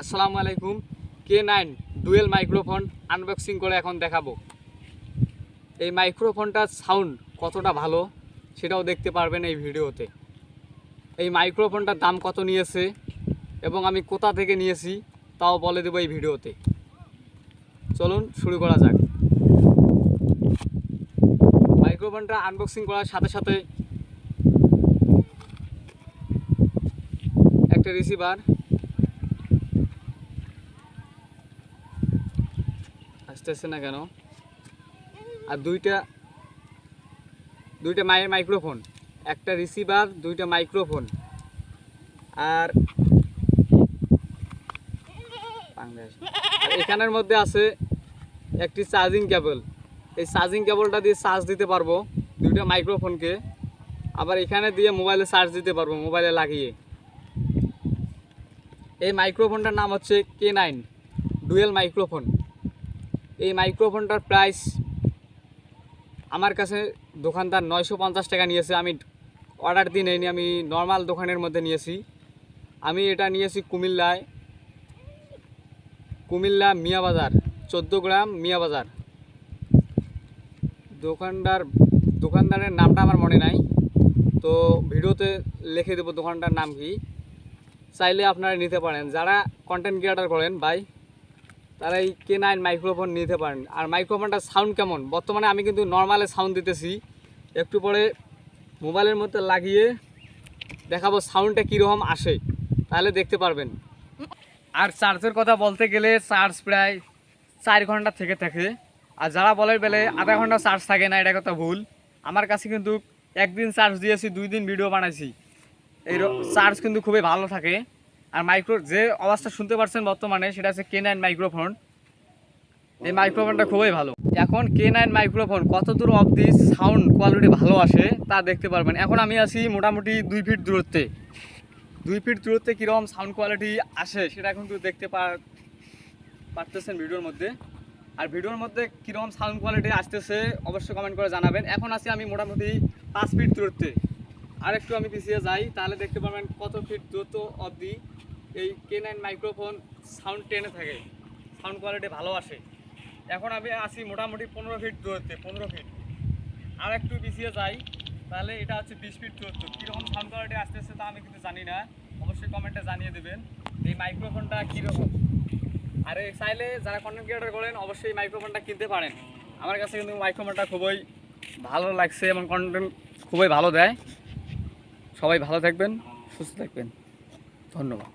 আসসালামু আলাইকুম। K nine dual microphone unboxing করে এখন দেখাবো। এই মাইক্রোফোনটার সাউন্ড কতটা ভালো সেটাও দেখতে পারবেন এই ভিডিওতে। এই মাইক্রোফোনটার দাম কত নিয়েছে এবং আমি কোথা থেকে নিয়েছি তাও বলে দেবো এই ভিডিওতে। চলুন শুরু করা যাক। মাইক্রোফোনটা আনবক্সিং করার সাথে সাথে একটা রিসিভার আসতেছে না কেন? আর দুইটা দুইটা মায়ের মাইক্রোফোন একটা রিসিভার দুইটা মাইক্রোফোন আর এখানের মধ্যে আছে একটি চার্জিং কেবল এই চার্জিং কেবলটা দিয়ে চার্জ দিতে পারব দুইটা মাইক্রোফোনকে আবার এখানে দিয়ে মোবাইলে চার্জ দিতে পারব মোবাইলে লাগিয়ে। এই মাইক্রোফোনটার নাম হচ্ছে কে নাইন ডুয়েল মাইক্রোফোন এই মাইক্রোফোনটার প্রাইস আমার কাছে দোকানদার নয়শো পঞ্চাশ টাকা নিয়েছে। আমি অর্ডার দিয়ে নেইনি, আমি নর্মাল দোকানের মধ্যে নিয়েছি। আমি এটা নিয়েছি কুমিল্লায়। কুমিল্লা মিয়া বাজার, চোদ্দ গ্রাম মিয়া বাজার। দোকানদার, দোকানদারের নামটা আমার মনে নাই। তো ভিডিওতে লিখে দেবো দোকানটার নাম কি। চাইলে আপনারা নিতে পারেন। যারা কন্টেন্ট ক্রিয়েটার করেন, ভাই তারা এই কে নাইন মাইক্রোফোন নিতে পারেন। আর মাইক্রোফোনটার সাউন্ড কেমন? বর্তমানে আমি কিন্তু নর্মালে সাউন্ড দিতেছি। একটু পরে মোবাইলের মধ্যে লাগিয়ে দেখাবো সাউন্ডটা কীরকম আসে। তাহলে দেখতে পারবেন। আর চার্জের কথা বলতে গেলে চার্জ প্রায় চার ঘণ্টা থেকে থাকে। আর যারা বলে বেলে আধা ঘণ্টা চার্জ থাকে না, এটা কথা ভুল। আমার কাছে কিন্তু একদিন চার্জ দিয়েছি, দুই দিন ভিডিও বানাইছি। এই চার্জ কিন্তু খুবই ভালো থাকে। আর মাইক্রো যে আওয়াজটা শুনতে পারছেন বর্তমানে, সেটা হচ্ছে কে নাইন মাইক্রোফোন এই মাইক্রোফোনটা খুবই ভালো। এখন কে নাইন মাইক্রোফোন কত দূর অবধি সাউন্ড কোয়ালিটি ভালো আসে, তা দেখতে পারবেন। এখন আমি আছি মোটামুটি দুই ফিট দূরত্বে। দুই ফিট দূরত্বে কীরকম সাউন্ড কোয়ালিটি আসে, সেটা এখন কিন্তু দেখতে পার, পারতেছেন ভিডিওর মধ্যে। আর ভিডিওর মধ্যে কীরকম সাউন্ড কোয়ালিটি আসতেছে, অবশ্যই কমেন্ট করে জানাবেন। এখন আছি আমি মোটামুটি পাঁচ ফিট দূরত্বে। আর একটু আমি পিছিয়ে যাই, তাহলে দেখতে পারবেন কত ফিট দ্রুত অবধি এই কে নাইন মাইক্রোফোন সাউন্ড টেনে থাকে। সাউন্ড কোয়ালিটি ভালো আসে। এখন আমি আসি মোটামুটি পনেরো ফিট দূরত্বে, পনেরো ফিট আর একটু পিছিয়ে যাই, তাহলে এটা হচ্ছে বিশ ফিট দূরত্ব। কীরকম সাউন্ড কোয়ালিটি আসতে আসতেছে তা আমি কিন্তু জানি না। অবশ্যই কমেন্টে জানিয়ে দেবেন। এই মাইক্রোফোনটা কীরকম? আর চাইলে যারা কন্টেন্ট ক্রিয়েটার করেন, অবশ্যই মাইক্রোফোনটা কিনতে পারেন। আমার কাছে কিন্তু মাইক্রোফোনটা খুবই ভালো লাগছে এবং কন্টেন্ট খুবই ভালো দেয়। সবাই ভালো থাকবেন, সুস্থ থাকবেন। ধন্যবাদ।